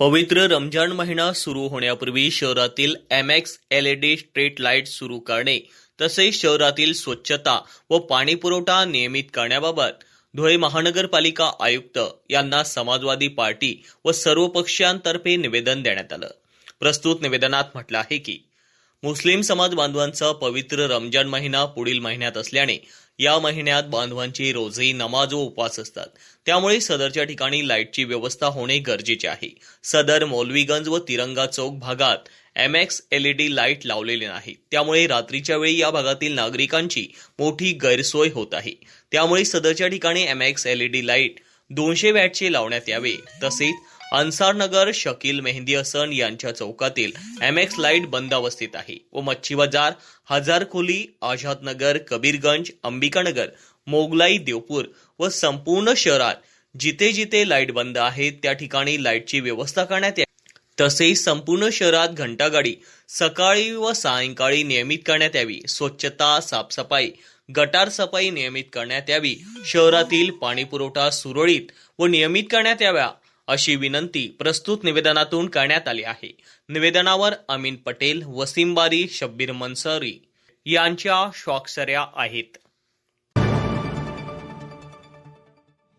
पवित्र रमजान महिना सुरू होण्यापूर्वी शहरातील M X L E D street light सुरू करणे तसेच शहरातील स्वच्छता व पाणीपुरवठा नियमित करण्याबाबत धुळे महानगरपालिका आयुक्त यांना समाजवादी पार्टी व सर्व पक्षांतर्फे निवेदन देण्यात आलं. प्रस्तुत निवेदनात म्हटलं आहे की मुस्लिम समाज बांधवांचा पवित्र रमजान महिना पुढील महिन्यात असल्याने या महिन्यात बांधवांची रोजही नमाज व उपवास असतात. त्यामुळे सदरच्या ठिकाणी लाईटची व्यवस्था होणे गरजेचे आहे. सदर मौलवीगंज व तिरंगा चौक भागात एम एक्स एलईडी लाइट लावलेले नाही. त्यामुळे रात्रीच्या वेळी या भागातील नागरिकांची मोठी गैरसोय होत आहे. त्यामुळे सदरच्या ठिकाणी एम एक्स एलईडी लाइट दोनशे वॅटचे लावण्यात यावे. तसेच अन्सारनगर शकील मेहंदी हसन यांच्या चौकातील एम एक्स लाइट बंद अवस्थेत आहे. व मच्छी बाजार हजार खोली आझादनगर कबीरगंज अंबिकानगर मोगलाई देवपूर व संपूर्ण शहरात जिथे जिथे लाइट बंद आहेत त्या ठिकाणी लाईटची व्यवस्था करण्यात यावी तसेच संपूर्ण शहरात घंटागाडी सकाळी व सायंकाळी नियमित करण्यात यावी. स्वच्छता साफसफाई गटार सफाई नियमित करण्यात यावी. शहरातील पाणी पुरवठा सुरळीत व नियमित करण्यात याव्या अशी विनंती प्रस्तुत निवेदनातून करण्यात आली आहे. निवेदनावर अमीन पटेल वसीम बारी शब्बीर मनसरी यांच्या स्वाक्षऱ्या आहेत.